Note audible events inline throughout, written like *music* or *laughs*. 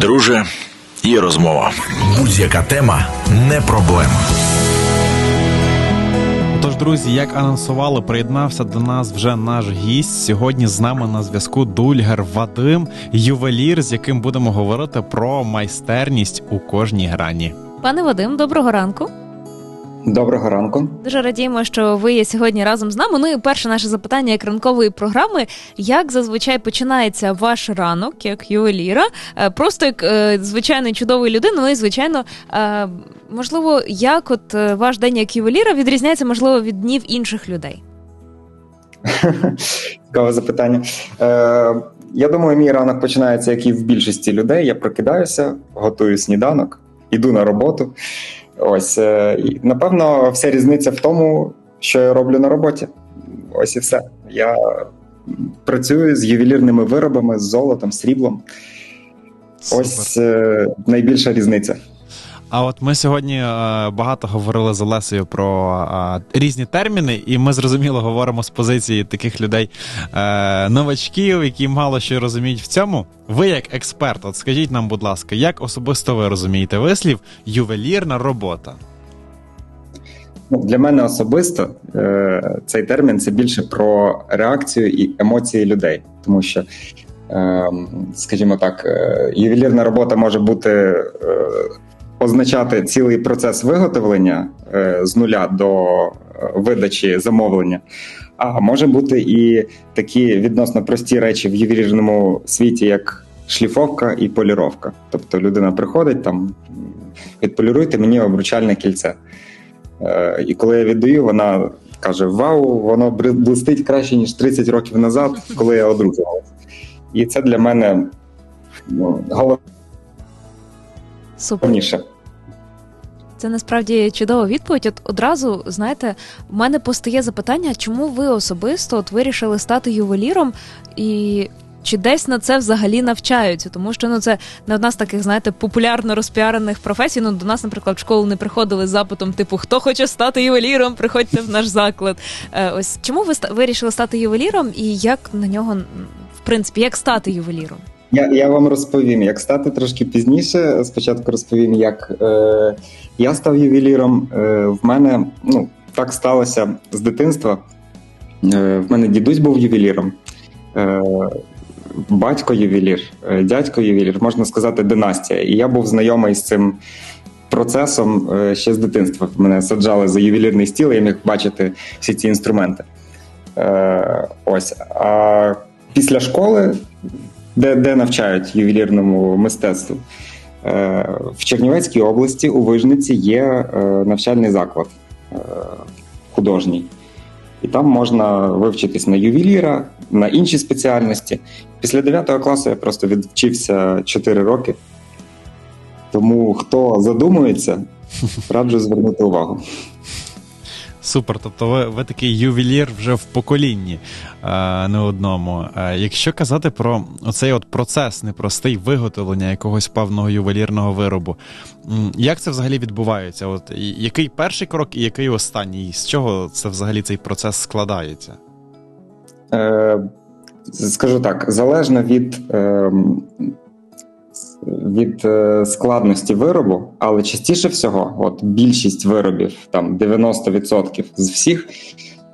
Друже, є розмова. Будь-яка тема не проблема. Тож, друзі, як анонсували, приєднався до нас вже наш гість. Сьогодні з нами на зв'язку Дульгер Вадим, ювелір, з яким будемо говорити про майстерність у кожній грані. Пане Вадим, доброго ранку. Доброго ранку. Дуже радіємо, що ви є сьогодні разом з нами. Ну і перше наше запитання як ранкової програми: як зазвичай починається ваш ранок як ювеліра? Е, Просто як е, звичайної чудової людини, ну і звичайно, е, можливо, як от ваш день як ювеліра відрізняється, можливо, від днів інших людей? *laughs* Цікаве запитання. Е, я думаю, мій ранок починається, як і в більшості людей. Я прокидаюся, готую сніданок, іду на роботу. Ось е, і, напевно, вся різниця в тому, що я роблю на роботі. Ось і все. Я працюю з ювелірними виробами, з золотом, сріблом. Ось е, найбільша різниця. А от ми сьогодні е, багато говорили з Олесею про е, різні терміни, і ми зрозуміло говоримо з позиції таких людей е, новачків, які мало що розуміють в цьому. Ви як експерт, от скажіть нам, будь ласка, як особисто ви розумієте вислів ювелірна робота? Ну, Для мене особисто цей термін це більше про реакцію і емоції людей, тому що, е, скажімо так, ювелірна робота може бути означати цілий процес виготовлення е, з нуля до е, видачі замовлення. А може бути і такі відносно прості речі в ювелірному світі, як шліфовка і поліровка. Тобто людина приходить там, відполіруйте мені обручальне кільце. Е, І коли я віддаю, вона каже: Вау, воно блистить краще, ніж 30 років назад, коли я одружувалася. І це для мене ну, Супер. Це насправді чудова відповідь. От одразу знаєте, в мене постає запитання, чому ви особисто от вирішили стати ювеліром, і чи десь на це взагалі навчаються? Тому що ну це не одна з таких, знаєте, популярно розпіарених професій. Ну до нас, наприклад, в школу не приходили з запитом, типу, хто хоче стати ювеліром, приходьте в наш заклад. Е, ось чому ви вирішили стати ювеліром, і як на нього в принципі як стати ювеліром? Я, я вам розповім, як стати трошки пізніше. Спочатку розповім, як е, я став ювеліром. Е, в мене ну, так сталося з дитинства. Е, в мене дідусь був ювеліром, е, батько ювелір, е, дядько ювелір, можна сказати, династія. І я був знайомий з цим процесом е, ще з дитинства. Мене саджали за ювелірний стіл, я міг бачити всі ці інструменти. Е, ось. А після школи де, де навчають ювелірному мистецтву. Е, В Чернівецькій області у Вижниці є е, навчальний заклад е, художній. І там можна вивчитись на ювеліра, на інші спеціальності. Після 9 класу я просто відвчився 4 роки. Тому хто задумується, *laughs* раджу звернути увагу. Супер, тобто ви, ви такий ювелір вже в поколінні е, не одному. Е, якщо казати про оцей от процес непростий виготовлення якогось певного ювелірного виробу, як це взагалі відбувається? От який перший крок і який останній? З чого це взагалі цей процес складається? Е, Скажу так, залежно від, е, від е, складності виробу, але частіше всього, от більшість виробів, там 90% з всіх,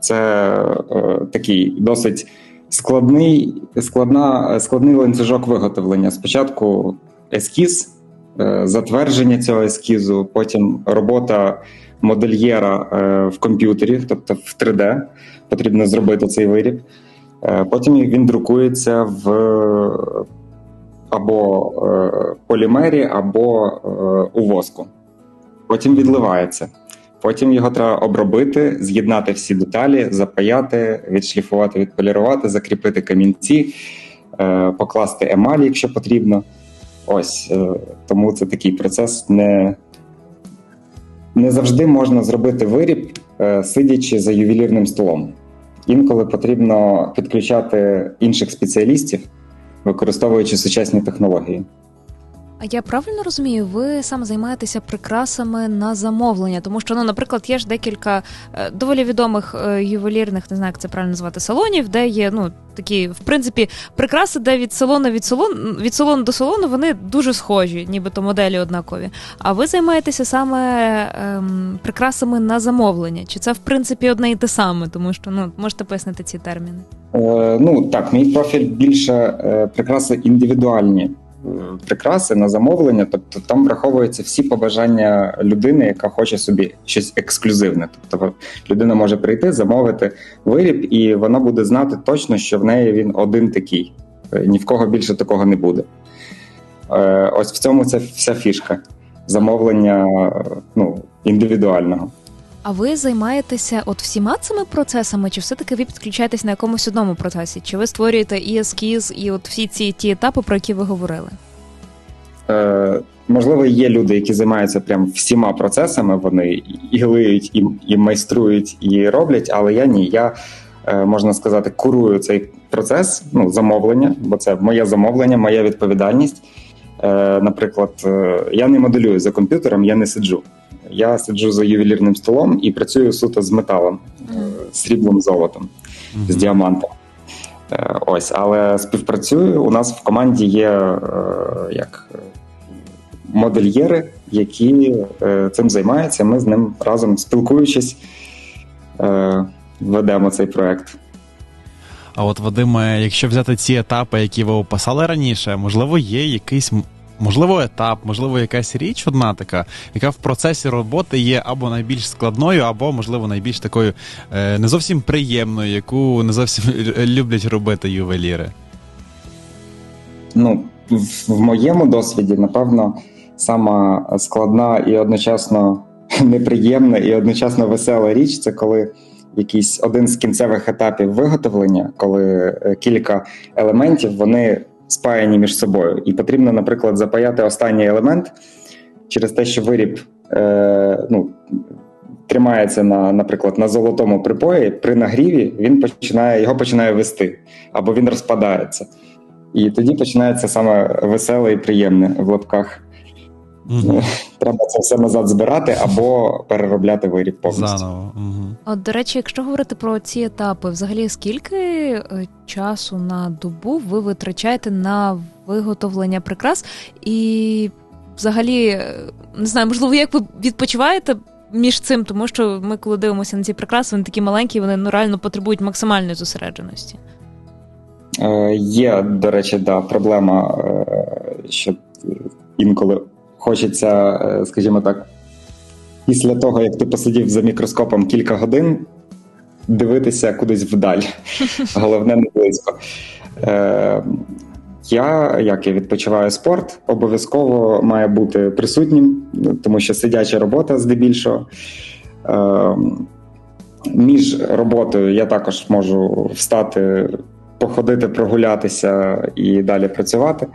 це е, такий досить складний, складна, складний ланцюжок виготовлення. Спочатку ескіз, е, затвердження цього ескізу, потім робота модельєра е, в комп'ютері, тобто в 3D, потрібно зробити цей виріб. Е, Потім він друкується в або е, полімері, або е, у воску. Потім відливається. Потім його треба обробити, з'єднати всі деталі, запаяти, відшліфувати, відполірувати, закріпити камінці, е, покласти емаль, якщо потрібно. Ось е, тому це такий процес. Не, не завжди можна зробити виріб, е, сидячи за ювелірним столом. Інколи потрібно підключати інших спеціалістів, використовуючи сучасні технології. А я правильно розумію, ви саме займаєтеся прикрасами на замовлення, тому що, ну, наприклад, є ж декілька е, доволі відомих е, ювелірних, не знаю, як це правильно назвати, салонів, де є ну такі, в принципі, прикраси, де від салону від салону від салону до салону вони дуже схожі, нібито моделі однакові. А ви займаєтеся саме ем, прикрасами на замовлення? Чи це в принципі одне і те саме? Тому що ну можете пояснити ці терміни? Е, ну так, мій профіль більше е, прикраси індивідуальні. Прикраси на замовлення, тобто там враховуються всі побажання людини, яка хоче собі щось ексклюзивне. Тобто людина може прийти, замовити виріб, і вона буде знати точно, що в неї він один такий. Е, Ні в кого більше такого не буде. Е, Ось в цьому це вся фішка замовлення е, ну, індивідуального. А ви займаєтеся от всіма цими процесами, чи все-таки ви підключаєтесь на якомусь одному процесі? Чи ви створюєте і ескіз, і от всі ці ті етапи, про які ви говорили? Е, можливо, є люди, які займаються прям всіма процесами. Вони і глиють, і, і майструють, і роблять, але я ні. Я е, можна сказати, курую цей процес, ну замовлення, бо це моє замовлення, моя відповідальність. Е, наприклад, е, я не моделюю за комп'ютером, я не сиджу. Я сиджу за ювелірним столом і працюю суто з металом, е, сріблом, золотом з діамантом. Е, Ось, але співпрацюю. У нас в команді є е, як модельєри, які цим займаються. Ми з ним разом спілкуючись, ведемо цей проект. А от Вадиме, якщо взяти ці етапи, які ви описали раніше, можливо, є якийсь можливо етап, можливо, якась річ одна така, яка в процесі роботи є або найбільш складною, або можливо найбільш такою е, не зовсім приємною, яку не зовсім *laughs* люблять робити ювеліри. Ну, в, моєму досвіді, напевно, сама складна і одночасно *laughs* неприємна і одночасно весела річ це коли якийсь один з кінцевих етапів виготовлення, коли е, кілька елементів вони спаяні між собою, і потрібно, наприклад, запаяти останній елемент через те, що виріб е, ну, тримається на, наприклад, на золотому припої, при нагріві він починає його починає вести або він розпадається. І тоді починається саме веселе і приємне в лапках. Угу. *laughs* Треба це все назад збирати або переробляти виріб повністю. Заново. Угу. От, до речі, якщо говорити про ці етапи, взагалі скільки е, часу на добу ви витрачаєте на виготовлення прикрас? І взагалі, е, не знаю, можливо, як ви відпочиваєте між цим, тому що ми, коли дивимося на ці прикраси, вони такі маленькі, вони ну, реально потребують максимальної зосередженості. Е, Є, до речі, да, проблема, е, що інколи хочеться, е, скажімо так, після того, як ти посидів за мікроскопом кілька годин, дивитися кудись вдаль. *laughs* Головне, не близько. Е, Я, як я відпочиваю спорт, обов'язково має бути присутнім, тому що сидяча робота здебільшого. Е, Між роботою я також можу встати, походити, прогулятися і далі працювати.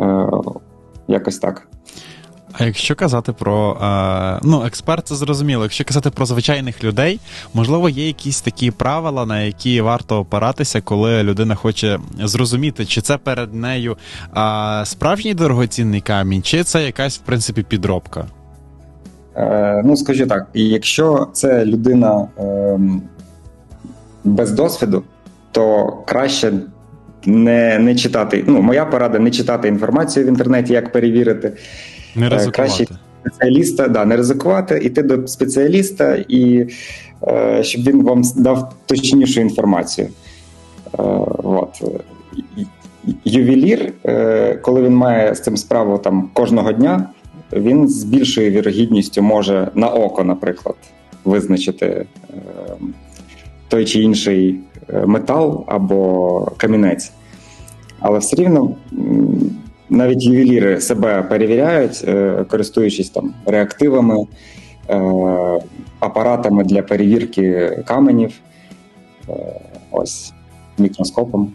Е, Якось так. А якщо казати про е, ну, експерт, це зрозуміло. Якщо казати про звичайних людей, можливо, є якісь такі правила, на які варто опиратися, коли людина хоче зрозуміти, чи це перед нею е, справжній дорогоцінний камінь, чи це якась в принципі підробка. Е, Ну, скажу так, якщо це людина е, без досвіду, то краще не, не читати. Ну, моя порада не читати інформацію в інтернеті, як перевірити. Не Е, ризикувати. краще спеціаліста, да, не ризикувати, іти до спеціаліста, і е, щоб він вам дав точнішу інформацію. Е, от. Ювелір, е, коли він має з цим справу там кожного дня, він з більшою вірогідністю може на око, наприклад, визначити е, той чи інший метал або камінець. Але все рівно навіть ювеліри себе перевіряють, е, користуючись там реактивами, е, апаратами для перевірки каменів, е, ось мікроскопом.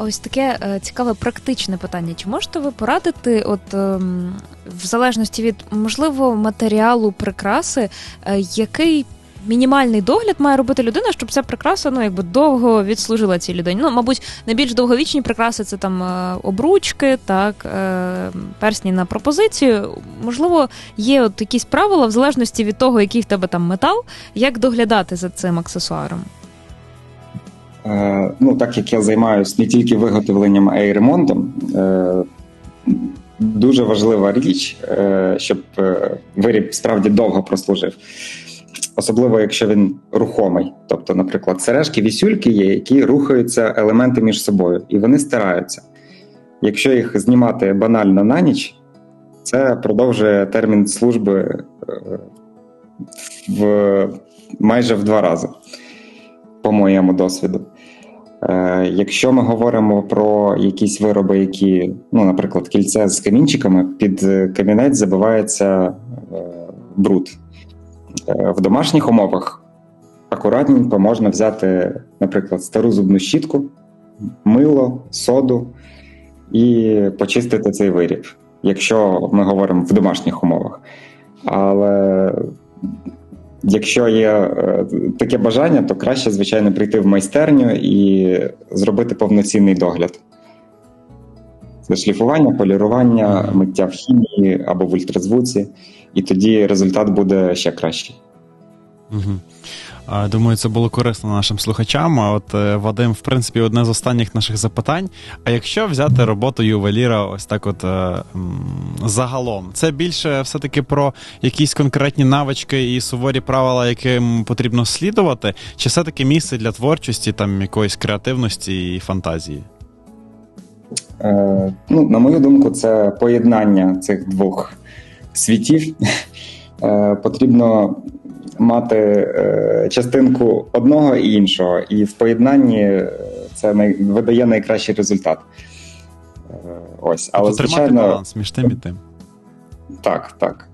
Ось таке е, цікаве практичне питання. Чи можете ви порадити, от ем, в залежності від можливо матеріалу прикраси, е, який мінімальний догляд має робити людина, щоб ця прикраса ну якби довго відслужила цій людині. Ну, мабуть, найбільш довговічні прикраси це там е, обручки, так, е, персні на пропозицію. Можливо, є от якісь правила в залежності від того, який в тебе там метал, як доглядати за цим аксесуаром. Е, ну, так як я займаюся не тільки виготовленням, а й ремонтом, е, дуже важлива річ, е, щоб виріб справді довго прослужив. Особливо, якщо він рухомий. Тобто, наприклад, сережки, вісюльки є, які рухаються елементи між собою, і вони стираються. Якщо їх знімати банально на ніч, це продовжує термін служби е, в майже в два рази, по моєму досвіду. Е, Якщо ми говоримо про якісь вироби, які, ну, наприклад, кільце з камінчиками, під е, камінець забивається бруд. Е, В домашніх умовах акуратненько можна взяти, наприклад, стару зубну щітку, мило, соду і почистити цей виріб, якщо ми говоримо в домашніх умовах. Але Якщо є е, таке бажання, то краще, звичайно, прийти в майстерню і зробити повноцінний догляд. Це шліфування, полірування, миття в хімії або в ультразвуці, і тоді результат буде ще кращий. Угу. Думаю, це було корисно нашим слухачам. А от е, Вадим, в принципі, одне з останніх наших запитань. А якщо взяти роботу ювеліра, ось так, от е, загалом, це більше все-таки про якісь конкретні навички і суворі правила, яким потрібно слідувати, чи все-таки місце для творчості, там якоїсь креативності і фантазії? Е, ну, на мою думку, це поєднання цих двох світів. *laughs* Е, потрібно мати е, частинку одного і іншого, і в поєднанні це видає найкращий результат. Ось, але тобто тримати звичайно, баланс між тим і тим. так, так.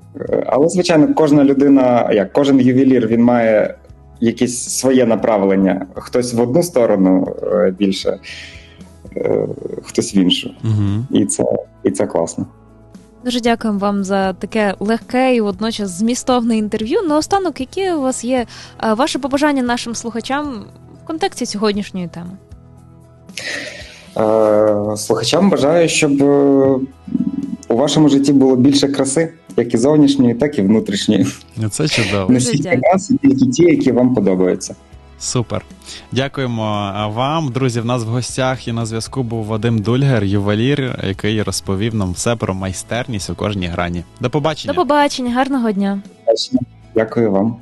Але звичайно, кожна людина, як кожен ювелір, він має якесь своє направлення. Хтось в одну сторону більше, е, хтось в іншу. Угу. І це, і це класно. Дуже дякуємо вам за таке легке і водночас змістовне інтерв'ю. Наостанок, які у вас є е, ваше побажання нашим слухачам в контексті сьогоднішньої теми? Е, Слухачам бажаю, щоб е, у вашому житті було більше краси, як і зовнішньої, так і внутрішньої. Це чудово. Всі краси, тільки ті, які вам подобаються. Супер. Дякуємо вам, друзі. В нас в гостях і на зв'язку був Вадим Дульгер, ювелір, який розповів нам все про майстерність у кожній грані. До побачення. До побачення, гарного дня. Дякую вам.